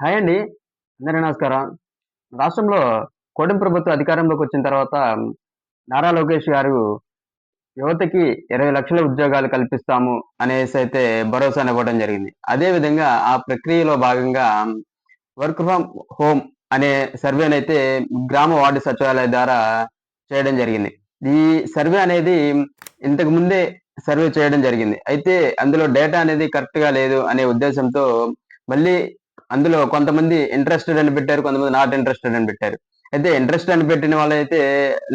Hi అండి. అందరి నమస్కారం. రాష్ట్రంలో కోటం ప్రభుత్వం అధికారంలోకి వచ్చిన తర్వాత నారా లోకేష్ గారు యువతకి ఇరవై లక్షల ఉద్యోగాలు కల్పిస్తాము అనేసి అయితే భరోసా ఇవ్వడం జరిగింది. అదే విధంగా ఆ ప్రక్రియలో భాగంగా వర్క్ ఫ్రమ్ హోమ్ అనే సర్వేనైతే గ్రామ వార్డు సచివాలయం ద్వారా చేయడం జరిగింది. ఈ సర్వే అనేది ఇంతకు ముందే సర్వే చేయడం జరిగింది. అయితే అందులో డేటా అనేది కరెక్ట్‌గా లేదు అనే ఉద్దేశంతో మళ్ళీ అందులో కొంతమంది ఇంట్రెస్టెడ్ అని పెట్టారు. కొంతమంది నాట్ ఇంట్రెస్టెడ్ అని పెట్టారు. అయితే ఇంట్రెస్ట్ అని పెట్టిన వాళ్ళైతే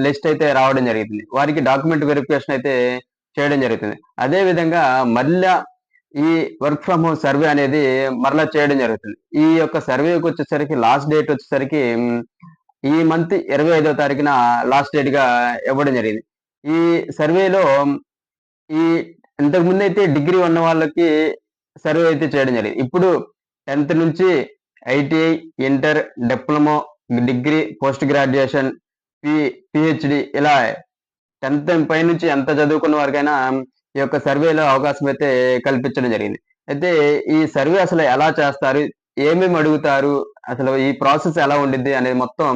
లిస్ట్ అయితే రావడం జరుగుతుంది. వారికి డాక్యుమెంట్ వెరిఫికేషన్ అయితే చేయడం జరుగుతుంది. అదే విధంగా మళ్ళా ఈ వర్క్ ఫ్రమ్ హోమ్ సర్వే అనేది మరలా చేయడం జరుగుతుంది. ఈ యొక్క సర్వేకి వచ్చేసరికి లాస్ట్ డేట్ వచ్చేసరికి ఈ మంత్ 25వ తారీఖున లాస్ట్ డేట్గా ఇవ్వడం జరిగింది. ఈ సర్వేలో ఈ ఇంతకు ముందైతే డిగ్రీ ఉన్న వాళ్ళకి సర్వే అయితే చేయడం జరిగింది. ఇప్పుడు 10థ్ నుంచి ITI, inter, diploma, degree, post graduation, P PhD ఇలా 10థ్ పైనుంచి ఎంత చదువుకున్న వారికైనా ఈ యొక్క సర్వేలో అవకాశం అయితే కల్పించడం జరిగింది. అయితే ఈ సర్వే అసలు ఎలా చేస్తారు? ఏమేమి అడుగుతారు? అసలు ఈ ప్రాసెస్ ఎలా ఉండిద్ది? అనేది మొత్తం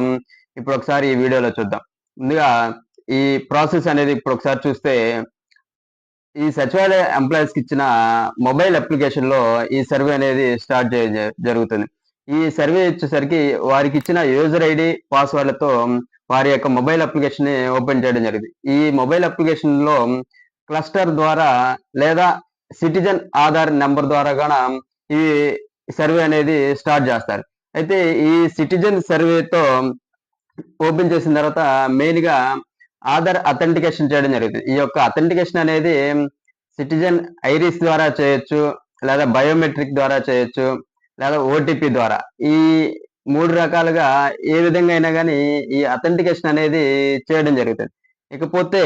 ఇప్పుడు ఒకసారి ఈ వీడియోలో చూద్దాం. ముందుగా ఈ ప్రాసెస్ అనేది ఇప్పుడు ఒకసారి చూస్తే ఈ సచివాలయ ఎంప్లాయీస్‌కి ఇచ్చిన మొబైల్ అప్లికేషన్లో ఈ సర్వే అనేది స్టార్ట్ చేయ జరుగుతుంది. ఈ సర్వే వచ్చేసరికి వారికి ఇచ్చిన యూజర్ ఐడి పాస్వర్డ్‌లతో వారి యొక్క మొబైల్ అప్లికేషన్ని ఓపెన్ చేయడం జరిగింది. ఈ మొబైల్ అప్లికేషన్లో క్లస్టర్ ద్వారా లేదా సిటిజన్ ఆధార్ నెంబర్ ద్వారా కూడా ఈ సర్వే అనేది స్టార్ట్ చేస్తారు. అయితే ఈ సిటిజన్ సర్వేతో ఓపెన్ చేసిన తర్వాత మెయిన్‌గా ఆధార్ అథెంటికేషన్ చేయడం జరుగుతుంది. ఈ యొక్క అథెంటికేషన్ అనేది సిటిజన్ ఐరిస్ ద్వారా చేయొచ్చు. లేదా బయోమెట్రిక్ ద్వారా చేయొచ్చు. లేదా ఓటీపీ ద్వారా. ఈ మూడు రకాలుగా ఏ విధంగా అయినా కానీ ఈ అథెంటికేషన్ అనేది చేయడం జరుగుతుంది ఇకపోతే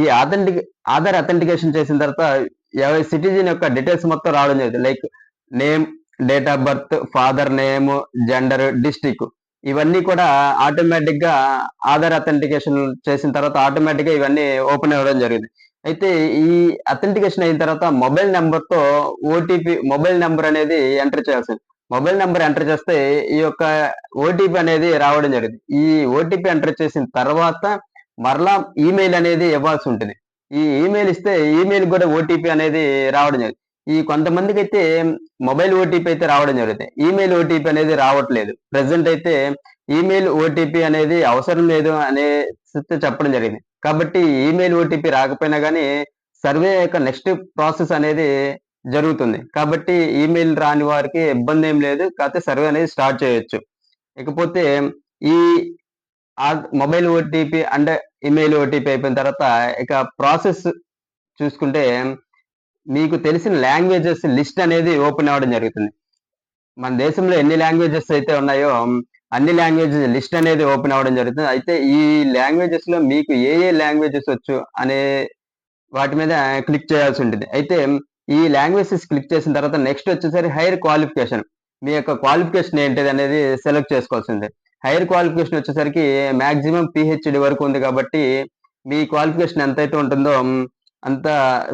ఈ అథెంటి ఆధార్ అథెంటికేషన్ చేసిన తర్వాత సిటిజన్ యొక్క డీటెయిల్స్ మొత్తం రావడం జరుగుతుంది. Like name, date of birth, father name, gender, district ఇవన్నీ కూడా ఆటోమేటిక్గా ఆధార్ అథెంటికేషన్ చేసిన తర్వాత ఆటోమేటిక్గా ఇవన్నీ ఓపెన్ అవ్వడం జరిగింది. అయితే ఈ అథెంటికేషన్ అయిన తర్వాత మొబైల్ నెంబర్తో ఓటీపీ మొబైల్ నెంబర్ అనేది ఎంటర్ చేయాల్సింది. మొబైల్ నెంబర్ ఎంటర్ చేస్తే ఈ యొక్క ఓటీపీ అనేది రావడం జరిగింది. ఈ ఓటీపీ ఎంటర్ చేసిన తర్వాత మరలా ఈమెయిల్ అనేది ఇవ్వాల్సి ఉంటుంది. ఈ ఈమెయిల్ ఇస్తే ఈమెయిల్ కూడా ఓటీపీ అనేది రావడం జరిగింది ఈ కొంతమందికైతే మొబైల్ ఓటీపీ అయితే రావడం జరుగుతాయి. ఈమెయిల్ ఓటీపీ అనేది రావట్లేదు. ప్రజెంట్ అయితే ఈమెయిల్ ఓటీపీ అనేది అవసరం లేదు అనేసి చెప్పడం జరిగింది. కాబట్టి ఈమెయిల్ ఓటీపీ రాకపోయినా కానీ సర్వే యొక్క నెక్స్ట్ ప్రాసెస్ అనేది జరుగుతుంది. కాబట్టి ఈమెయిల్ రాని వారికి ఇబ్బంది ఏం లేదు. కాకపోతే సర్వే అనేది స్టార్ట్ చేయొచ్చు. ఇకపోతే ఈ mobile OTP and email OTP అయిపోయిన తర్వాత ఇక ప్రాసెస్ చూసుకుంటే మీకు తెలిసిన లాంగ్వేజెస్ లిస్ట్ అనేది ఓపెన్ అవ్వడం జరుగుతుంది. మన దేశంలో ఎన్ని లాంగ్వేజెస్ అయితే ఉన్నాయో అన్ని లాంగ్వేజెస్ లిస్ట్ అనేది ఓపెన్ అవ్వడం జరుగుతుంది. అయితే ఈ లాంగ్వేజెస్లో మీకు ఏ ఏ లాంగ్వేజెస్ వచ్చు అనే వాటి మీద క్లిక్ చేయాల్సి ఉంటుంది. అయితే ఈ లాంగ్వేజెస్ క్లిక్ చేసిన తర్వాత నెక్స్ట్ వచ్చేసరికి హైర్ క్వాలిఫికేషన్. మీ యొక్క క్వాలిఫికేషన్ ఏంటిది అనేది సెలెక్ట్ చేసుకోవాల్సిందే. హైర్ క్వాలిఫికేషన్ వచ్చేసరికి మాక్సిమం పిహెచ్డి వరకు ఉంది కాబట్టి మీ క్వాలిఫికేషన్ ఎంతైతే ఉంటుందో అంత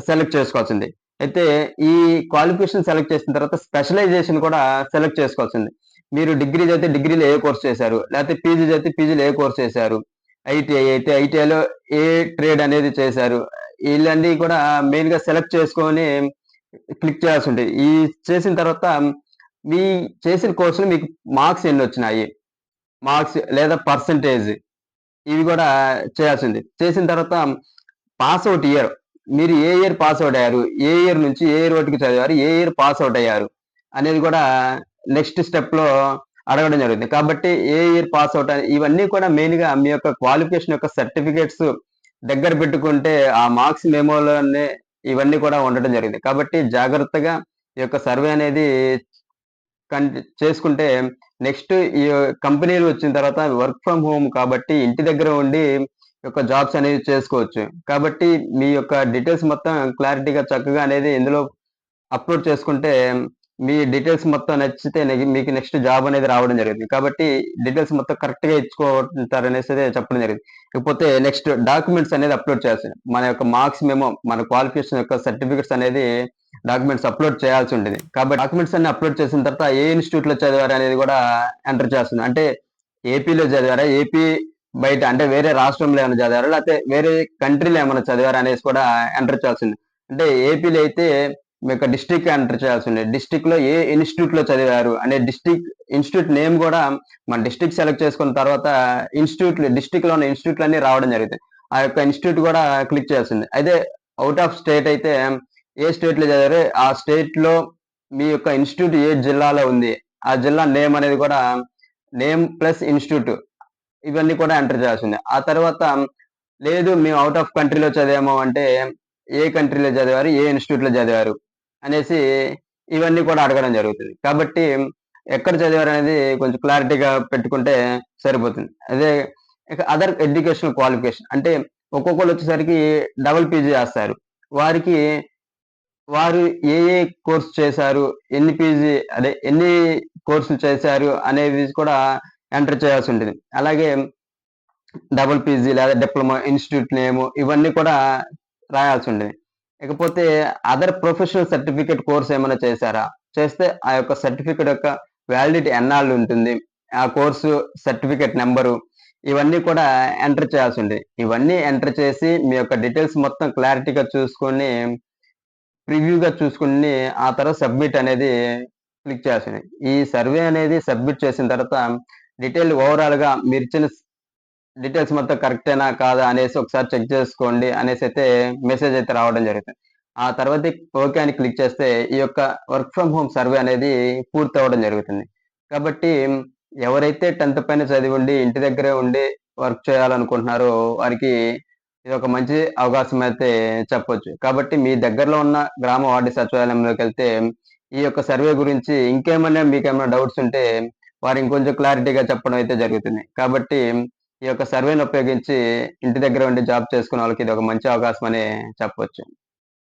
సెలెక్ట్ చేసుకోవాల్సింది. అయితే ఈ క్వాలిఫికేషన్ సెలెక్ట్ చేసిన తర్వాత స్పెషలైజేషన్ కూడా సెలెక్ట్ చేసుకోవాల్సింది. మీరు డిగ్రీ చదివితే డిగ్రీలో ఏ కోర్స్ చేశారు? లేకపోతే పీజీ చదివితే పీజీలో ఏ కోర్స్ చేశారు? ఐటీఐ అయితే ఐటీఐలో ఏ ట్రేడ్ అనేది చేశారు? వీళ్ళన్నీ కూడా మెయిన్‌గా సెలెక్ట్ చేసుకొని క్లిక్ చేయాల్సి ఉంటుంది ఈ చేసిన తర్వాత మీ చేసిన కోర్సులు మీకు మార్క్స్ ఎన్ని వచ్చినాయి మార్క్స్ లేదా పర్సెంటేజ్ ఇవి కూడా చేయాల్సింది. చేసిన తర్వాత పాస్ అవుట్ ఇయర్. మీరు ఏ ఇయర్ పాస్ అవుట్ అయ్యారు? ఏ ఇయర్ నుంచి ఏ ఇయర్ వరకు చదివారు? ఏ ఇయర్ పాస్ అవుట్ అయ్యారు? అనేది కూడా నెక్స్ట్ స్టెప్లో అడగడం జరుగుతుంది. కాబట్టి ఏ ఇయర్ పాస్ అవుట్ ఇవన్నీ కూడా మెయిన్‌గా మీ యొక్క క్వాలిఫికేషన్ యొక్క సర్టిఫికేట్స్ దగ్గర పెట్టుకుంటే ఆ మార్క్స్ మెమోలోనే ఇవన్నీ కూడా ఉండటం జరిగింది. కాబట్టి జాగ్రత్తగా ఈ యొక్క సర్వే అనేది కన్ చేసుకుంటే నెక్స్ట్ ఈ కంపెనీలు వచ్చిన తర్వాత వర్క్ ఫ్రమ్ హోమ్ కాబట్టి ఇంటి దగ్గర ఉండి యొక్క జాబ్స్ అనేవి చేసుకోవచ్చు. కాబట్టి మీ యొక్క డీటెయిల్స్ మొత్తం క్లారిటీగా చక్కగా అనేది ఇందులో అప్‌లోడ్ చేసుకుంటే మీ డీటెయిల్స్ మొత్తం నచ్చితే మీకు నెక్స్ట్ జాబ్ అనేది రావడం జరిగింది కాబట్టి డీటెయిల్స్ మొత్తం కరెక్ట్గా ఇచ్చుకుంటారు అనేసి చెప్పడం జరిగింది. ఇకపోతే నెక్స్ట్ డాక్యుమెంట్స్ అనేది అప్లోడ్ చేయాల్సింది మన యొక్క మార్క్స్ మేము మన క్వాలిఫికేషన్ యొక్క సర్టిఫికెట్స్ అనేది డాక్యుమెంట్స్ అప్లోడ్ చేయాల్సి ఉంటుంది. కాబట్టి డాక్యుమెంట్స్ అన్ని అప్లోడ్ చేసిన తర్వాత ఏ ఇన్స్టిట్యూట్లో చదివారు అనేది కూడా ఎంటర్ చేస్తుంది అంటే ఏపీలో చదివారా? ఏపీ బయట అంటే వేరే రాష్ట్రంలో ఏమైనా చదివారా? లేకపోతే వేరే కంట్రీలో ఏమైనా చదివారా అనేసి కూడా ఎంటర్ చేయాల్సింది. అంటే ఏపీలో అయితే మీ యొక్క డిస్ట్రిక్ట్ ఎంటర్ చేయాల్సి ఉంది డిస్ట్రిక్ట్లో ఏ ఇన్స్టిట్యూట్లో చదివారు అనే డిస్టిక్ ఇన్స్టిట్యూట్ నేమ్ కూడా మన డిస్ట్రిక్ట్ సెలెక్ట్ చేసుకున్న తర్వాత ఇన్స్టిట్యూట్ డిస్టిక్లో ఉన్న ఇన్స్టిట్యూట్లు అన్ని రావడం జరుగుతుంది ఆ యొక్క ఇన్స్టిట్యూట్ కూడా క్లిక్ చేయాల్సింది. అయితే అవుట్ ఆఫ్ స్టేట్ అయితే ఏ స్టేట్లో చదివారు? ఆ స్టేట్లో మీ యొక్క ఇన్స్టిట్యూట్ ఏ జిల్లాలో ఉంది? ఆ జిల్లా నేమ్ అనేది కూడా నేమ్ ప్లస్ ఇన్స్టిట్యూట్ ఇవన్నీ కూడా ఎంటర్ చేయాల్సింది. ఆ తర్వాత లేదు మేము అవుట్ ఆఫ్ కంట్రీలో చదివాము అంటే ఏ కంట్రీలో చదివారు ఏ ఇన్స్టిట్యూట్లో చదివారు అనేసి ఇవన్నీ కూడా అడగడం జరుగుతుంది. కాబట్టి ఎక్కడ చదివారు అనేది కొంచెం క్లారిటీగా పెట్టుకుంటే సరిపోతుంది. అదే అదర్ ఎడ్యుకేషనల్ క్వాలిఫికేషన్ అంటే ఒక్కొక్కరు వచ్చేసరికి డబుల్ పీజీ చేస్తారు. వారికి వారు ఏ ఏ కోర్స్ చేశారు ఎన్ని పీజీ అదే ఎన్ని కోర్సులు చేశారు అనేవి కూడా ఎంటర్ చేయాల్సి ఉంటుంది అలాగే డబుల్ పీజీ లేదా డిప్లొమా ఇన్స్టిట్యూట్ నేమ్ ఇవన్నీ కూడా రాయాల్సి ఉంటుంది ఇకపోతే అదర్ ప్రొఫెషనల్ సర్టిఫికేట్ కోర్స్ ఏమైనా చేశారా? చేస్తే ఆ యొక్క సర్టిఫికేట్ యొక్క వ్యాలిడిటీ ఎన్నాళ్ళు ఉంటుంది? ఆ కోర్సు సర్టిఫికేట్ నెంబరు ఇవన్నీ కూడా ఎంటర్ చేయాల్సి ఉంటుంది ఇవన్నీ ఎంటర్ చేసి మీ యొక్క డీటెయిల్స్ మొత్తం క్లారిటీగా చూసుకొని ప్రివ్యూగా చూసుకుని ఆ తర్వాత సబ్మిట్ అనేది క్లిక్ చేయాల్సింది ఈ సర్వే అనేది సబ్మిట్ చేసిన తర్వాత డీటెయిల్ ఓవరాల్గా మీరు ఇచ్చిన డీటెయిల్స్ మొత్తం కరెక్టేనా కాదా అనేసి ఒకసారి చెక్ చేసుకోండి అనేసి అయితే మెసేజ్ అయితే రావడం జరుగుతుంది. ఆ తర్వాత ఓకే అని క్లిక్ చేస్తే ఈ యొక్క వర్క్ ఫ్రమ్ హోమ్ సర్వే అనేది పూర్తి అవ్వడం జరుగుతుంది. కాబట్టి ఎవరైతే టెన్త్ పైన చదివి ఉండి ఇంటి దగ్గరే ఉండి వర్క్ చేయాలనుకుంటున్నారో వారికి ఇది ఒక మంచి అవకాశం అయితే చెప్పొచ్చు. కాబట్టి మీ దగ్గరలో ఉన్న గ్రామ వార్డు సచివాలయంలోకి వెళ్తే ఈ యొక్క సర్వే గురించి ఇంకేమైనా మీకు ఏమైనా డౌట్స్ ఉంటే వారు ఇంకొంచెం క్లారిటీగా చెప్పడం అయితే జరుగుతుంది. కాబట్టి ఈ యొక్క సర్వేను ఉపయోగించి ఇంటి దగ్గర ఉండి జాబ్ చేసుకునే వాళ్ళకి ఇది ఒక మంచి అవకాశం అని చెప్పొచ్చు.